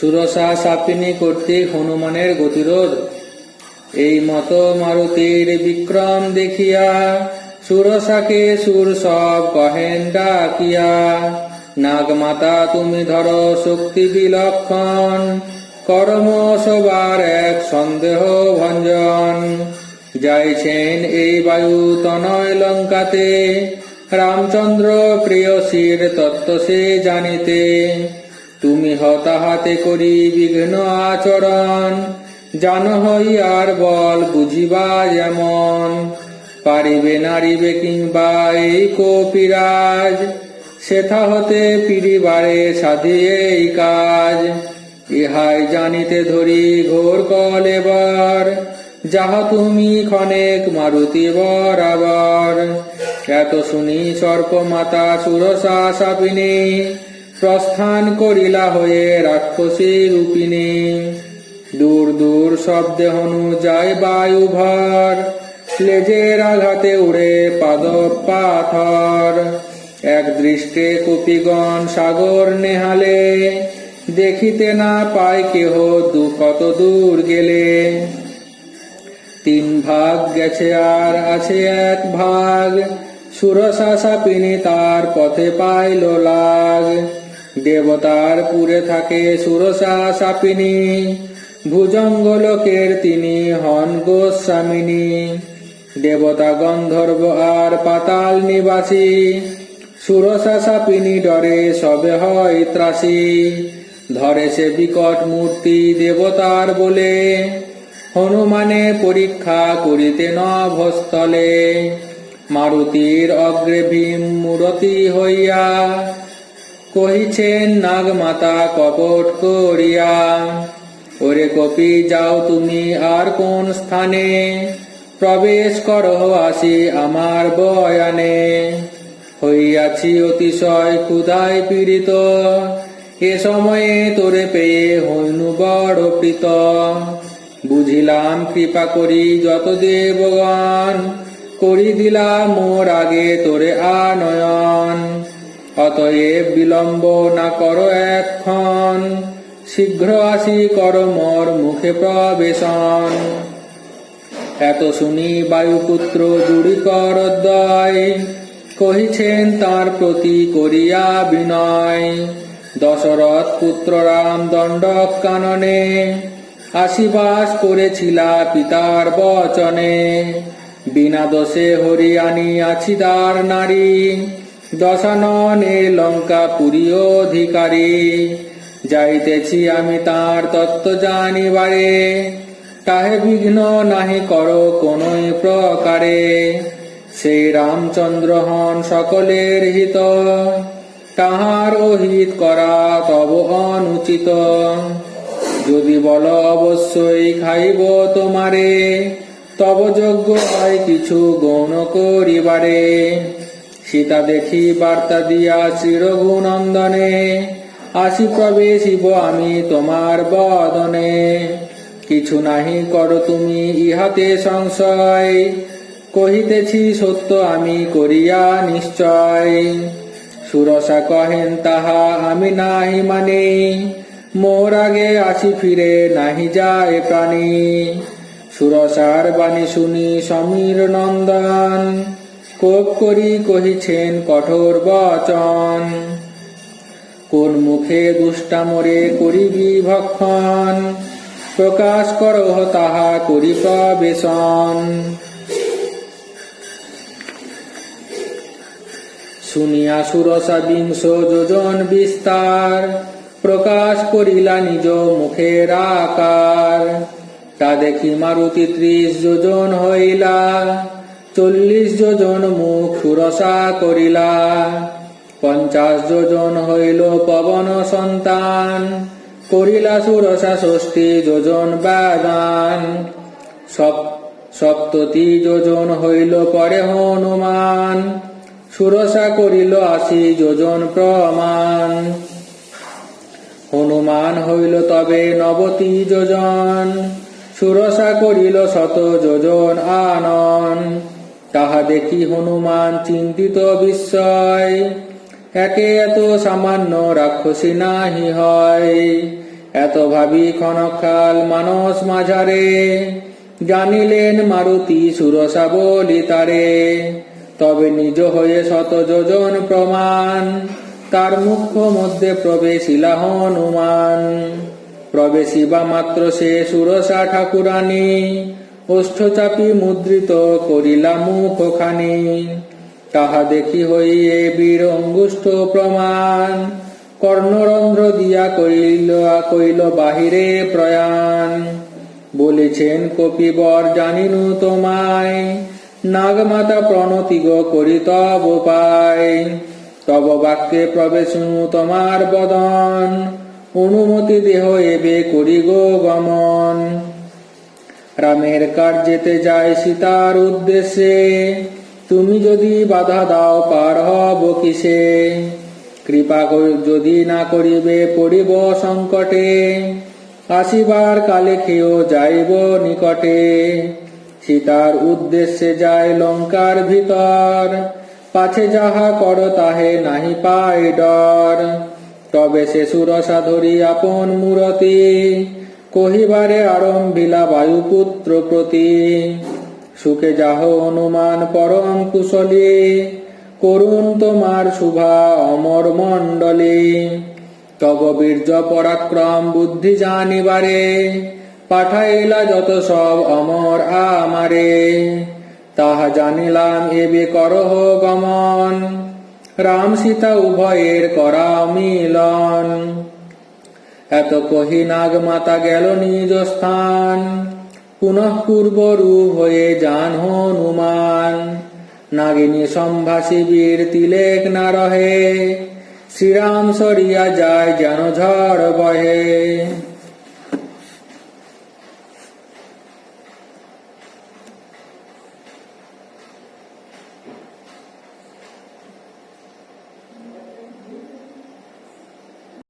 সুরসা সাপিনী কর্তৃক হনুমানের গতিরোধ। এই মত মারুতির বিক্রম দেখিয়া সুরসাকে সুর সব কহেন ডাকিয়া, নাগমাতা, তুমি ধরো শক্তি বিলক্ষণ, কর্ম সবার এক সন্দেহ ভঞ্জন। যাইছেন এই বায়ু তনয় লঙ্কাতে, রামচন্দ্র প্রিয়সীর তত্ত্ব সে জানিতে তুমি হতাহাতে করি বিঘ্ন আচরণ। জান হই আর বল বুঝিবা যেমন পারিবে নারিবে কিংবা এই কপিরাজ, সেথা হতে পিড়িবারে সাধিয়ে এই কাজ। ইহাই জানিতে ধরি ঘোর কল এবার, যাহা তুমি ক্ষণেক মারুতি বরাবর। এত শুনি সর্প মাতা সুরসা সাপিনী প্রস্থান করিলা হয়ে রাক্ষসী রূপিণী। দূর দূর শব্দে হনু যায় বায়ু ভর। লেজের আঘাতে উড়ে পাদ পাথর। এক দৃষ্টে কপিগণ সাগর নেহালে। দেখিতে না পায় কেহ দু কত দূর গেলে। তিন ভাগ গেছে আর আছে এক ভাগ। সুরসা সাপিনী তার পথে পাইল লাগ। দেবতার পুরে থাকে সুরসা সাপিনী। ভুজঙ্গ লোকের তিনি হন গোস্বামিনী। দেবতা গন্ধর্ব আর পাতাল নিবাসী। সুরসা সাপিনী ডরে সবে হয় ত্রাসী। ধরে সে বিকট মূর্তি দেবতার বলে। হনুমানে পরীক্ষা করিতে নভস্থলে। মারুতির অগ্রে ভীম মূরতি হইয়া কহিছেন, নাগমাতা, কপট করিয়া। ওরে কপি, যাও তুমি আর কোন স্থানে। প্রবেশ করহ আসি আমার বয়ানে। হইয়াছি অতিশয় ক্ষুধায় পীড়িত। এ সময়ে তোরে পেয়ে হইনু বড় প্রীত। বুঝিলাম, কৃপা করি যত দেবগণ। করি দিলাম মোর আগে তোরে আনয়ন অতএব বিলম্ব না করো এক্ষণ শীঘ্র আসি কর মোর মুখে প্রবেশন। এত শুনি বায়ুপুত্র জুড়ি করদ্বয় কহিছেন, তার প্রতি করিয়া বিনয়। দশরথ পুত্র রাম দণ্ডক কাননে আশিবাস করেছিলা পিতার বচনে। বিনা দোষে হরিয়ানি আছি তার নারী। দশাননে লঙ্কা পুরী অধিকারী। যাইতেছি আমি তার তত্ত্ব জানিবারে। তাহে বিঘ্ন নাহি করো কোন প্রকারে। সেই রামচন্দ্র হন সকলের হিত। তাহার অহিত করা তব অনুচিত। যদি বল অবশ্যই খাইব তোমারে, তব যোগ্য হয় কিছু গৌণ করিবারে। সীতা দেখি বার্তা দিয়া চিরঘুনন্দনে আসি প্রবেশিব আমি তোমার বদনে। কিছু নাহি কর তুমি ইহাতে সংশয়, কহিতেছি সত্য আমি করিয়া নিশ্চয়। সুরসা কহেন তাহা আমি নাহি মানে মোর আগে আসি ফিরে নাহি যায় প্রাণী। সুরসার বাণী শুনি সমীর নন্দন কোপ করি কহিছেন কঠোর বচন। কোন মুখে দুষ্টামরে করিবি ভক্ষণ? প্রকাশ করহ তাহা করি প্রবেশন শুনিয়া সুরসা বিংশ যোজন বিস্তার, প্রকাশ করিলা নিজ মুখের আকার। তা দেখি মারুতি ত্রিশ যোজন হইলা। চল্লিশ যোজন মুখ সুরসা করিলা। পঞ্চাশ যোজন হইল পবন সন্তান। করিলা সুরসা ষষ্ঠী যোজন সপ- সপ্ততি যোজন হইল পরে হনুমান। সুরসা করিল আশি যোজন প্রমাণ। হনুমান হইল তবে নবতি যোজন। সুরসা করিল শত যোজন আনন। তাহা দেখি হনুমান চিন্তিত বিস্ময়? একে এত সামান্য রাক্ষসী নাহি হয়। এত ভাবি ক্ষণকাল মানস মাঝারে। জানিলেন মারুতি সুরসা বলি তারে। তবে নিজ হয়ে শত যোজন প্রমাণ। তার মুখ্য মধ্যে প্রবেশিলা হনুমান। প্রবেশিবা মাত্র সে সুরসা ঠাকুরানী। ওষ্ঠ চাপি মুদ্রিত করিলা মুখখানি। তাহা দেখি হইয়ে বীর অঙ্গুষ্ঠ প্রমাণ। কর্ণরন্ধ্র দিয়া কইল কইল বাহিরে প্রয়াণ। বলেছেন কপিবর জানিনু তোমায়। নাগমাতা প্রণতি গো করি তব পায় তব বাক্যে প্রবেশুনু তোমার বদন। অনুমতি দেহ এবে করি গো গমন। রামের কার্যেতে যায় সীতার উদ্দেশ্যে। তুমি যদি বাধা দাও, পার হব কিসে? কৃপা যদি না করিবে, পড়িব সংকটে। আসিবার কালে খেয়েও যাইব নিকটে। সীতার উদ্দেশ্যে যায় লঙ্কার ভিতর। পাছে যাহা কর, তাহে নাহি পায় ডর। তবে সে সুরসা ধরি আপন মূরতি। কহিবারে আরম্ভিলা বায়ুপুত্র প্রতি সুখে যাহ অনুমান পরম কুশলী, করুণ তোমার শুভা অমর মণ্ডলী। তব বীর্য পরাক্রম বুদ্ধি জানিবারে, পাঠাইলা যত সব অমর আমারে। তাহা জানিলাম এবে করহ গমন, রাম সীতা উভয়ের করা মিলন। এত কহি নাগ মাতা গেল নিজ স্থান। পুনঃ পূর্ব রূপ হয়ে যান হনুমান। নাগিনী সম্ভাসী বীর তিলেক না রহে শ্রীরাম সরিয়া যায় যেন ঝড় বহে।